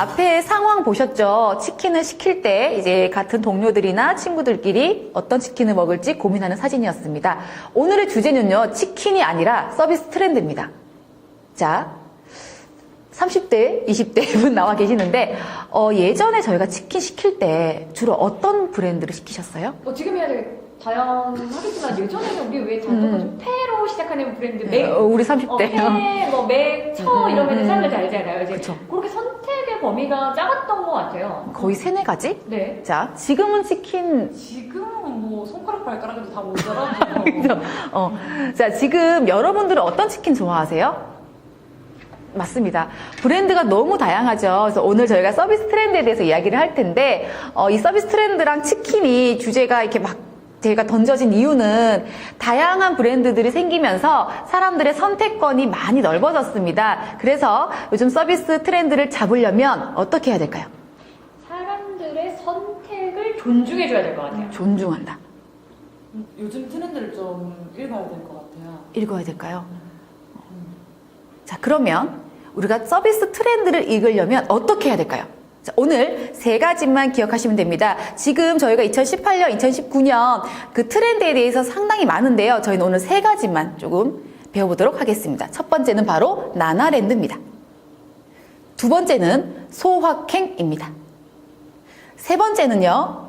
앞에 상황 보셨죠? 치킨을 시킬 때 이제 같은 동료들이나 친구들끼리 어떤 치킨을 먹을지 고민하는 사진이었습니다. 오늘의 주제는요, 치킨이 아니라 서비스 트렌드입니다. 자, 30대, 20대 분 나와 계시는데, 어, 예전에 저희가 치킨 시킬 때 주로 어떤 브랜드를 시키셨어요? 뭐 지금이야 되게 다양하겠지만 예전에는 우리 왜 음. 단독 패로 시작하는 브랜드 맥, 어, 우리 어, 30대. 패, 뭐 맥, 처 음, 이러면 음, 사람들 잘 알잖아요. 이제 그쵸. 그렇게 선 범위가 작았던 것 같아요. 거의 세네 가지? 네. 자, 지금은 치킨 지금은 뭐 손가락 발가락에도 다 모자라죠. 어, 자, 지금 여러분들은 어떤 치킨 좋아하세요? 맞습니다. 브랜드가 너무 다양하죠. 그래서 오늘 저희가 서비스 트렌드에 대해서 이야기를 할 텐데, 어, 이 서비스 트렌드랑 치킨이 주제가 이렇게 막 제가 던져진 이유는 다양한 브랜드들이 생기면서 사람들의 선택권이 많이 넓어졌습니다. 그래서 요즘 서비스 트렌드를 잡으려면 어떻게 해야 될까요? 사람들의 선택을 존중해줘야 될 것 같아요. 존중한다. 요즘 트렌드를 좀 읽어야 될 것 같아요. 읽어야 될까요? 자, 그러면 우리가 서비스 트렌드를 읽으려면 어떻게 해야 될까요? 자, 오늘 세 가지만 기억하시면 됩니다. 지금 저희가 2018년, 2019년 그 트렌드에 대해서 상당히 많은데요. 저희는 오늘 세 가지만 조금 배워보도록 하겠습니다. 첫 번째는 바로 나나랜드입니다. 두 번째는 소확행입니다. 세 번째는요.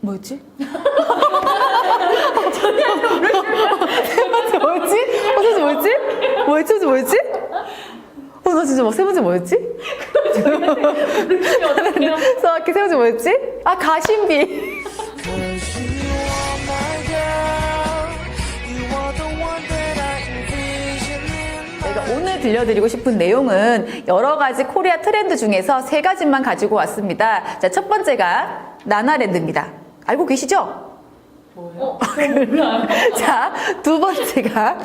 뭐였지? 세 번째 뭐였지? 어, 진짜 뭐였지? 뭐였지? 뭐였지? 어, 나 진짜 막 세 번째 뭐였지? 정확히 세 번째 뭐였지? 아, 가심비. 제가 오늘 들려드리고 싶은 내용은 여러 가지 코리아 트렌드 중에서 세 가지만 가지고 왔습니다. 자, 첫 번째가 나나랜드입니다. 알고 계시죠? 뭐예요? 어. 자, 두 번째가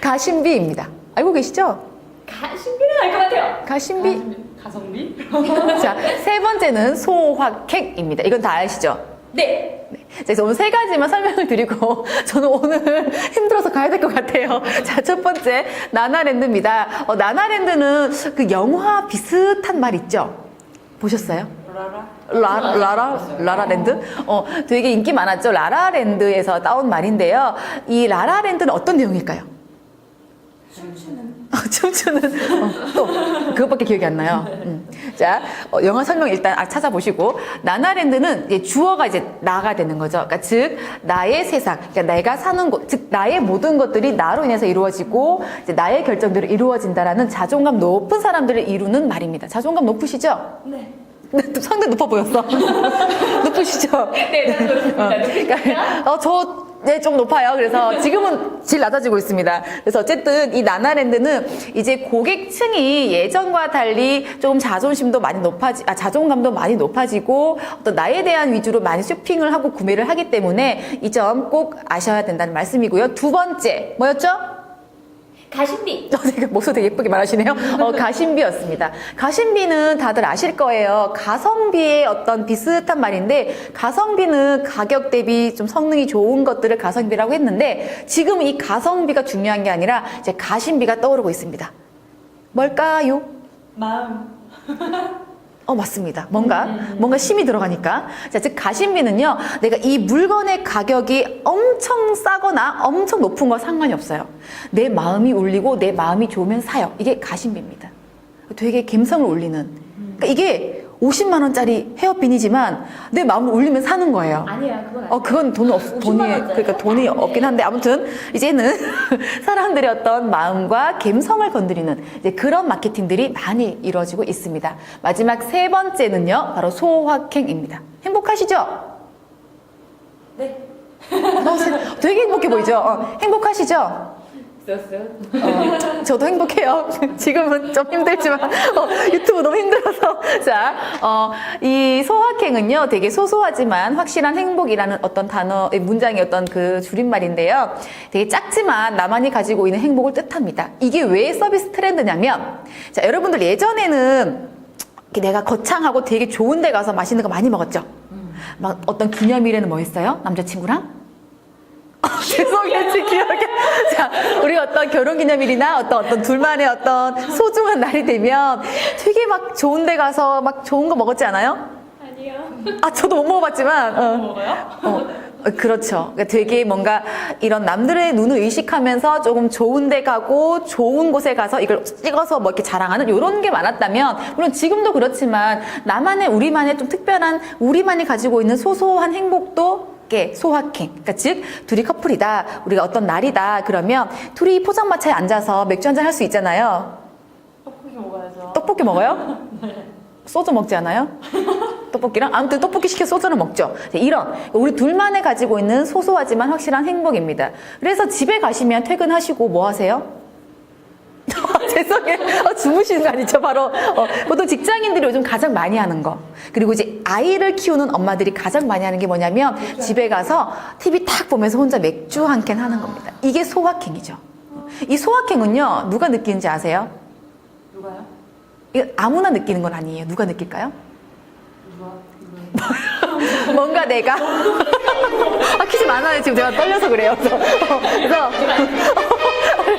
가심비입니다. 알고 계시죠? 가신비는 알 것 같아요. 가심비. 가성비? 자, 세 번째는 소확행입니다. 이건 다 아시죠? 네. 네. 자, 그래서 오늘 세 가지만 설명을 드리고 저는 오늘 힘들어서 가야 될 것 같아요. 자, 첫 번째 나나랜드입니다. 어, 나나랜드는 그 영화 비슷한 말 있죠? 보셨어요? 라라? 라, 라라, 라라랜드? 어, 되게 인기 많았죠? 라라랜드에서 따온 말인데요. 이 라라랜드는 어떤 내용일까요? 춤추는 어, 춤추는 어, 또 그것밖에 기억이 안 나요. 음. 자 어, 영화 설명 일단 아, 찾아보시고 나나랜드는 이제 주어가 이제 나가 되는 거죠. 그러니까 즉 나의 세상, 그러니까 내가 사는 곳, 즉 나의 모든 것들이 나로 인해서 이루어지고 이제 나의 결정대로 이루어진다라는 자존감 높은 사람들을 이루는 말입니다. 자존감 높으시죠? 네. 상대 높아 보였어. 높으시죠? 네, 네, 그렇습니다. 그러니까 어, 저, 네, 좀 높아요. 그래서 지금은 질 낮아지고 있습니다. 그래서 어쨌든 이 나나랜드는 이제 고객층이 예전과 달리 조금 자존심도 많이 높아지, 아, 자존감도 많이 높아지고 어떤 나에 대한 위주로 많이 쇼핑을 하고 구매를 하기 때문에 이 점 꼭 아셔야 된다는 말씀이고요. 두 번째, 뭐였죠? 가신비. 어, 되게 목소리 되게 예쁘게 말하시네요. 어, 가심비였습니다. 가심비는 다들 아실 거예요. 가성비의 어떤 비슷한 말인데, 가성비는 가격 대비 좀 성능이 좋은 것들을 가성비라고 했는데, 지금 이 가성비가 중요한 게 아니라, 이제 가심비가 떠오르고 있습니다. 뭘까요? 마음. 어, 맞습니다. 뭔가, 뭔가 심이 들어가니까. 자, 즉, 가심비는요, 내가 이 물건의 가격이 엄청 싸거나 엄청 높은 거 상관이 없어요. 내 마음이 울리고 내 마음이 좋으면 사요. 이게 가심비입니다. 되게 감성을 울리는. 그러니까 이게 50만 원짜리 헤어핀이지만 내 마음을 울리면 사는 거예요. 아니야, 그건 아니야. 어, 그건 돈 없, 돈이, 50만 원짜리. 그러니까 돈이 없긴 한데, 아무튼, 이제는 사람들의 어떤 마음과 감성을 건드리는 이제 그런 마케팅들이 많이 이루어지고 있습니다. 마지막 세 번째는요, 바로 소확행입니다. 행복하시죠? 네. 어, 세- 되게 행복해 보이죠? 어, 행복하시죠? 어, 저도 행복해요. 지금은 좀 힘들지만 어, 유튜브 너무 힘들어서 자, 어, 이 소확행은요 되게 소소하지만 확실한 행복이라는 어떤 단어 문장의 어떤 그 줄임말인데요. 되게 작지만 나만이 가지고 있는 행복을 뜻합니다. 이게 왜 서비스 트렌드냐면 자 여러분들 예전에는 내가 거창하고 되게 좋은 데 가서 맛있는 거 많이 먹었죠. 막 어떤 기념일에는 뭐 했어요? 남자친구랑? 아, 죄송해요, 제 기억에. 자, 우리 어떤 결혼기념일이나 어떤 어떤 둘만의 어떤 소중한 날이 되면 되게 막 좋은 데 가서 막 좋은 거 먹었지 않아요? 아니요. 아, 저도 못 먹어봤지만. 어. 먹어요? 어, 어, 그렇죠. 그러니까 되게 뭔가 이런 남들의 눈을 의식하면서 조금 좋은 데 가고 좋은 곳에 가서 이걸 찍어서 뭐 이렇게 자랑하는 이런 게 많았다면, 물론 지금도 그렇지만 나만의, 우리만의 좀 특별한, 우리만이 가지고 있는 소소한 행복도 게 소확행. 그러니까 즉, 둘이 커플이다. 우리가 어떤 날이다. 그러면 둘이 포장마차에 앉아서 맥주 한 잔 할 수 있잖아요. 떡볶이 먹어야죠. 떡볶이 먹어요? 소주 먹지 않아요? 떡볶이랑? 아무튼 떡볶이 시켜 소주는 먹죠. 네, 이런 우리 둘만에 가지고 있는 소소하지만 확실한 행복입니다. 그래서 집에 가시면 퇴근하시고 뭐 하세요? 죄송해요. 어, 주무시는 거 아니죠? 바로 어, 보통 직장인들이 요즘 가장 많이 하는 거. 그리고 이제 아이를 키우는 엄마들이 가장 많이 하는 게 뭐냐면 집에 가서 TV 탁 보면서 혼자 맥주 한 캔 하는 겁니다. 이게 소확행이죠. 이 소확행은요 누가 느끼는지 아세요? 누가요? 이거 아무나 느끼는 건 아니에요. 누가 느낄까요? 뭔가 내가 아 퀴즈 많아요. 지금 제가 떨려서 그래요. 그래서 어, 그래서,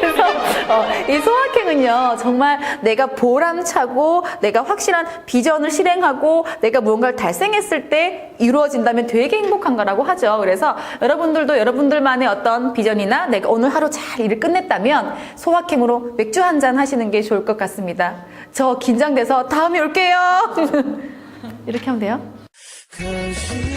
그래서 어, 이 소확행은요 정말 내가 보람차고 내가 확실한 비전을 실행하고 내가 무언가를 달성했을 때 이루어진다면 되게 행복한 거라고 하죠. 그래서 여러분들도 여러분들만의 어떤 비전이나 내가 오늘 하루 잘 일을 끝냈다면 소확행으로 맥주 한 잔 하시는 게 좋을 것 같습니다. 저 긴장돼서 다음에 올게요. 이렇게 하면 돼요? You